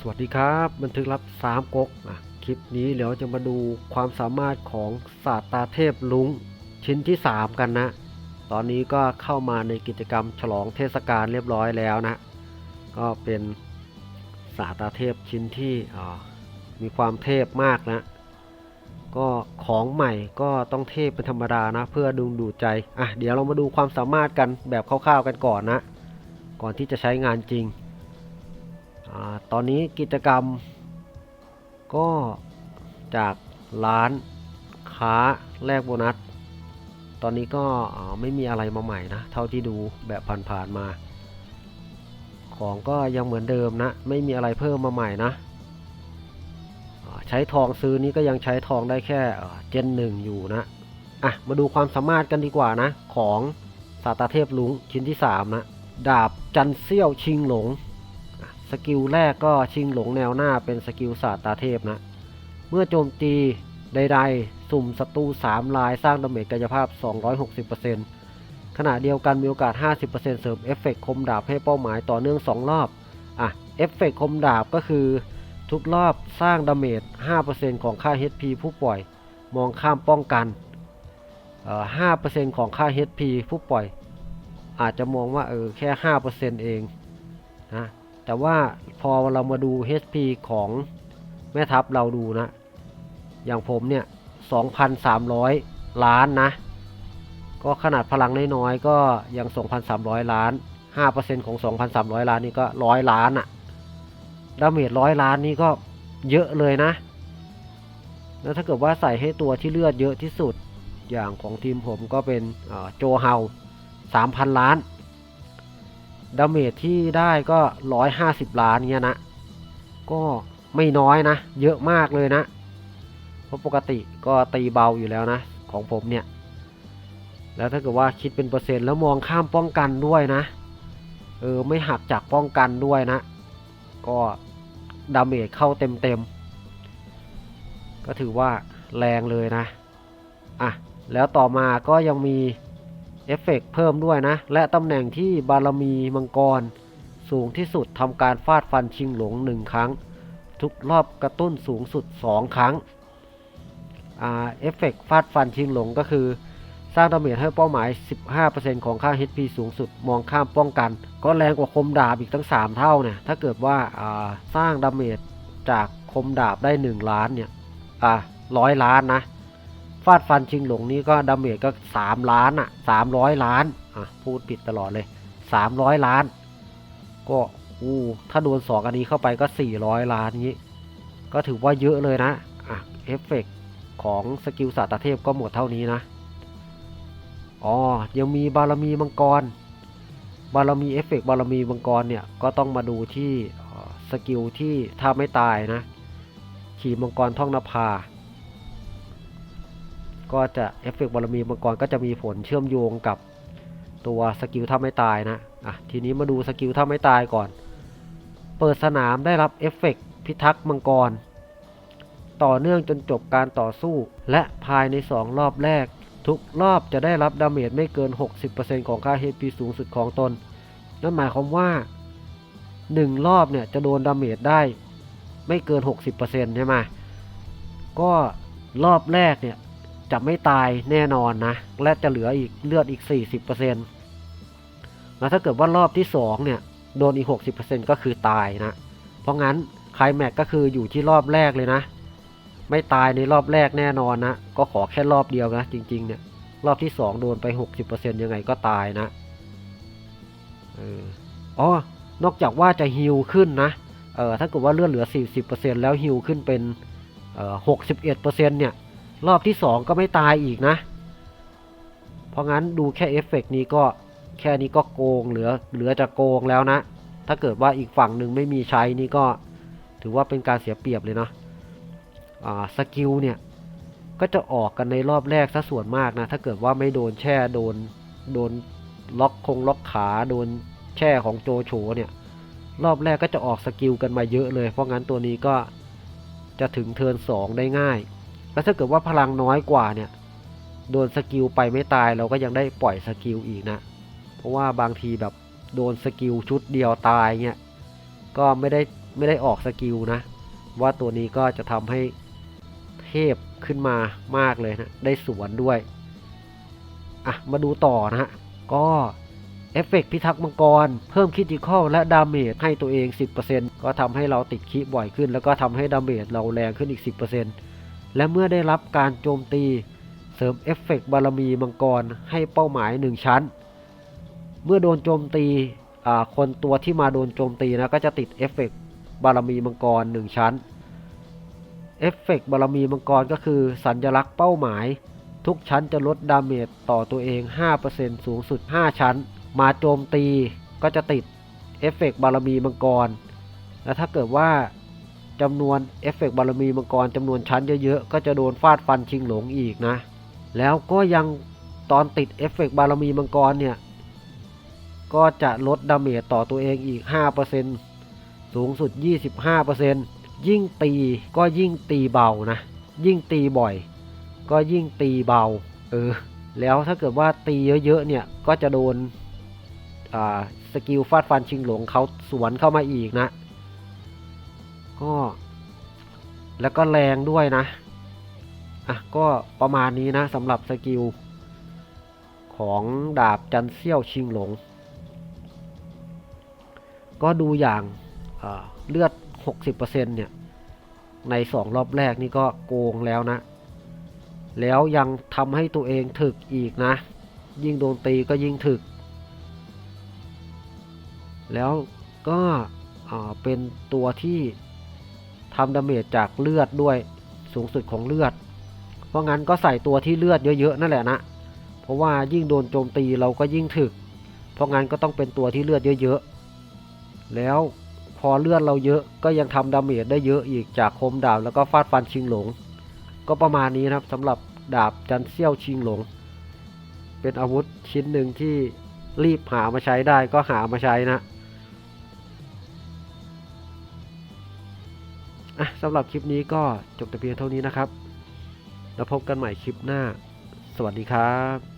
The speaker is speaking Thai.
สวัสดีครับบันทึกลับสามก๊กอะคลิปนี้เดี๋ยวจะมาดูความสามารถของศาสตราเทพลุงชิ้นที่ 3 กันนะ ตอนนี้ก็เข้ามาในกิจกรรมฉลองเทศกาลเรียบร้อยแล้วนะ ก็เป็นศาสตราเทพชิ้นที่มีความเทพมากนะ ก็ของใหม่ก็ต้องเทพเป็นธรรมดานะ เพื่อดึงดูดใจอะเดี๋ยวเรามาดูความสามารถกันแบบคร่าวๆกันก่อนนะ ก่อนที่จะใช้งานจริง ตอนนี้กิจกรรม ก็จากร้านค้าแลกโบนัส ตอนนี้ก็ไม่มีอะไรมาใหม่นะ เท่าที่ดูแบบผ่านๆมา ของก็ยังเหมือนเดิมนะ ไม่มีอะไรเพิ่มมาใหม่นะ ใช้ทองซื้อนี้ก็ยังใช้ทองได้แค่เจนหนึ่งอยู่นะ อะ มาดูความสามารถกันดีกว่านะ ของสาตาเทพลุงชิ้นที่ 3 นะ ดาบจันเซี่ยวชิงหลง สกิลแรกก็ชิงหลงแนวหน้าเป็นสกิลศาสตราเทพนะ เมื่อโจมตีใดๆ สุ่มศัตรู3ลายสร้างดาเมจกายภาพ 260%ขณะเดียวกันมีโอกาส 50%เสริมเอฟเฟกต์คมดาบให้เป้าหมายต่อเนื่อง 2 รอบ อะ เอฟเฟกต์คมดาบก็คือทุกรอบสร้างดาเมจ 5%ของค่า HP ผู้ปล่อย มองข้ามป้องกันเอ่อ5%ของค่า HP ผู้ปล่อย อาจจะมองว่าเออแค่ 5%เองนะ แต่ว่าพอเรามาดู HP ของแม่ทัพเราดูนะ อย่างผมเนี่ย 2,300 ล้านนะ ก็ขนาดพลังน้อยๆก็ยัง 2,300 ล้าน 5%ของ 2,300 ล้านนี่ก็ 100 ล้านอะดาเมจ100ล้านนี่ก็เยอะเลยนะ แล้วถ้าเกิดว่าใส่ให้ตัวที่เลือดเยอะที่สุด อย่างของทีมผมก็เป็นโจเฮา3,000 ล้าน ดาเมจที่ได้ก็ 150 ล้านเงี้ยนะ ก็ไม่น้อยนะ เยอะมากเลยนะ เพราะปกติก็ตีเบาอยู่แล้วนะ ของผมเนี่ย แล้วถ้าเกิดว่าคิดเป็นเปอร์เซ็นต์แล้วมองข้ามป้องกันด้วยนะ เออ ไม่หักจากป้องกันด้วยนะ ก็ดาเมจเข้าเต็มๆ ก็ถือว่าแรงเลยนะ อะ แล้วต่อมาก็ยังมี เอฟเฟกต์เพิ่มด้วยนะ และตำแหน่งที่บารมีมังกร สูงที่สุดทำการฟาดฟันชิงหลงหนึ่งครั้ง ทุกรอบกระตุ้นสูงสุด 2 ครั้งอ่าเอฟเฟกต์ฟาดฟันชิงหลงก็คือ สร้างดาเมจให้เป้าหมาย 15%ของค่า HP สูงสุดมองข้ามป้องกัน ก็แรงกว่าคมดาบอีกตั้ง 3 เท่าเนี่ยถ้าเกิดว่าาสร้างดาเมจจากคมดาบได้ 1 ล้านเนี่ยอะร้อยล้านนะ ฟาดฟันชิงหลงนี่ก็ดาเมจก็ 3 ล้านอะ300 ล้านอะพูดผิดตลอดเลย 300 ล้าน ก็อู้ถ้าโดนสองอันนี้เข้าไปก็ 400 ล้านนี้ ก็ถือว่าเยอะเลยนะอะเอฟเฟกของสกิลศาสตราเทพก็หมดเท่านี้นะอ๋อยังมีบารมีมังกร บารมีเอฟเฟกบารมีมังกรเนี่ยก็ต้องมาดูที่สกิลที่ถ้าไม่ตายนะ ขี่มังกรท่องนภา ก็จะเอฟเฟกต์บารมีมังกรก็จะมีผลเชื่อมโยงกับตัวสกิลถ้าไม่ตายนะอะทีนี้มาดูสกิลถ้าไม่ตายก่อน เปิดสนามได้รับเอฟเฟกต์พิทักษ์มังกร ต่อเนื่องจนจบการต่อสู้ และภายใน 2 รอบแรก ทุกรอบจะได้รับดาเมจไม่เกิน 60%ของค่า HP สูงสุดของตน นั่นหมายความว่า 1 รอบเนี่ยจะโดนดาเมจได้ไม่เกิน 60%ใช่ไหมก็รอบแรกเนี่ย จะไม่ตายแน่นอนนะ และจะเหลืออีกเลือดอีก 40%แล้วถ้าเกิดว่ารอบที่ 2 เนี่ย โดนอีก 60%ก็คือตายนะ เพราะงั้นไคลแม็กก็คืออยู่ที่รอบแรกเลยนะ ไม่ตายในรอบแรกแน่นอนนะ ก็ขอแค่รอบเดียวนะ จริงๆเนี่ย รอบที่ 2 โดนไป 60%ยังไงก็ตายนะเอออ๋อนอกจากว่าจะฮิลขึ้นนะ เออถ้าเกิดว่าเลือดเหลือ 40%แล้วฮิลขึ้นเป็นเอ่อ61%เนี่ย รอบที่2ก็ไม่ตายอีกนะ เพราะงั้นดูแค่เอฟเฟกต์นี้ก็แค่นี้ก็โกงเหลือเหลือจะโกงแล้วนะ ถ้าเกิดว่าอีกฝั่งหนึ่งไม่มีใช้นี่ก็ถือว่าเป็นการเสียเปรียบเลยเนาะสกิลเนี่ย ก็จะออกกันในรอบแรกซะส่วนมากนะ ถ้าเกิดว่าไม่โดนแช่โดนโดนล็อกคงล็อกขาโดนแช่ของโจโฉเนี่ย รอบแรกก็จะออกสกิลกันมาเยอะเลย เพราะงั้นตัวนี้ก็จะถึงเทิร์นสองได้ง่าย แล้วถ้าเกิดว่าพลังน้อยกว่าเนี่ย โดนสกิลไปไม่ตายเราก็ยังได้ปล่อยสกิลอีกนะ เพราะว่าบางทีแบบโดนสกิลชุดเดียวตายเงี้ยก็ไม่ได้ไม่ได้ออกสกิลนะ ว่าตัวนี้ก็จะทำให้เทพขึ้นมามากเลยนะ ได้สวนด้วย อะ มาดูต่อนะฮะ ก็เอฟเฟกต์พิทักษ์มังกร เพิ่มคิติคอลและดาเมจให้ตัวเอง 10%ก็ทำให้เราติดคิบ่อยขึ้น แล้วก็ทำให้ดาเมจเราแรงขึ้นอีก 10% และเมื่อได้รับการโจมตี เสริมเอฟเฟกต์บารมีมังกรให้เป้าหมาย 1 ชั้น เมื่อโดนโจมตีคนตัวที่มาโดนโจมตีนะก็จะติดเอฟเฟกต์บารมีมังกร 1 ชั้นเอฟเฟกต์บารมีมังกรก็คือ สัญลักษณ์เป้าหมาย ทุกชั้นจะลดดาเมจต่อตัวเอง 5%สูงสุด 5 ชั้น มาโจมตีก็จะติดเอฟเฟกต์บารมีมังกร แล้วถ้าเกิดว่า จำนวนเอฟเฟกต์บารมีมังกรจำนวนชั้นเยอะๆ ก็จะโดนฟาดฟันชิงหลงอีกนะ แล้วก็ยังตอนติดเอฟเฟกต์บารมีมังกรเนี่ย ก็จะลดดาเมจต่อตัวเองอีก 5%สูงสุด 25%ยิ่งตีก็ยิ่งตีเบานะ ยิ่งตีบ่อย ก็ยิ่งตีเบา เออ แล้วถ้าเกิดว่าตีเยอะๆเนี่ย ก็จะโดนสกิลฟาดฟันชิงหลงเขาสวนเข้ามาอีกนะ ก็ แล้วก็แรงด้วยนะ อะ ก็ประมาณนี้นะสำหรับสกิล ของดาบจันเซี่ยวชิงหลง ก็ดูอย่างเลือด 60%เนี่ย ในสองรอบแรกนี่ก็โกงแล้วนะ แล้วยังทำให้ตัวเองถึกอีกนะ ยิ่งโดนตีก็ยิ่งถึก แล้วก็เป็นตัวที่ ทำดาเมจจากเลือดด้วยสูงสุดของเลือด เพราะงั้นก็ใส่ตัวที่เลือดเยอะๆนั่นแหละนะ เพราะว่ายิ่งโดนโจมตีเราก็ยิ่งถึก เพราะงั้นก็ต้องเป็นตัวที่เลือดเยอะๆ แล้วพอเลือดเราเยอะก็ยังทำดาเมจได้เยอะอีกจากคมดาบแล้วก็ฟาดฟันชิงหลง ก็ประมาณนี้นะครับสำหรับดาบจันเซี่ยวชิงหลง เป็นอาวุธชิ้นหนึ่งที่รีบหามาใช้ได้ก็หามาใช้นะ อะสำหรับคลิปนี้ก็จบแต่เพียงเท่านี้นะครับ แล้วพบกันใหม่คลิปหน้า สวัสดีครับ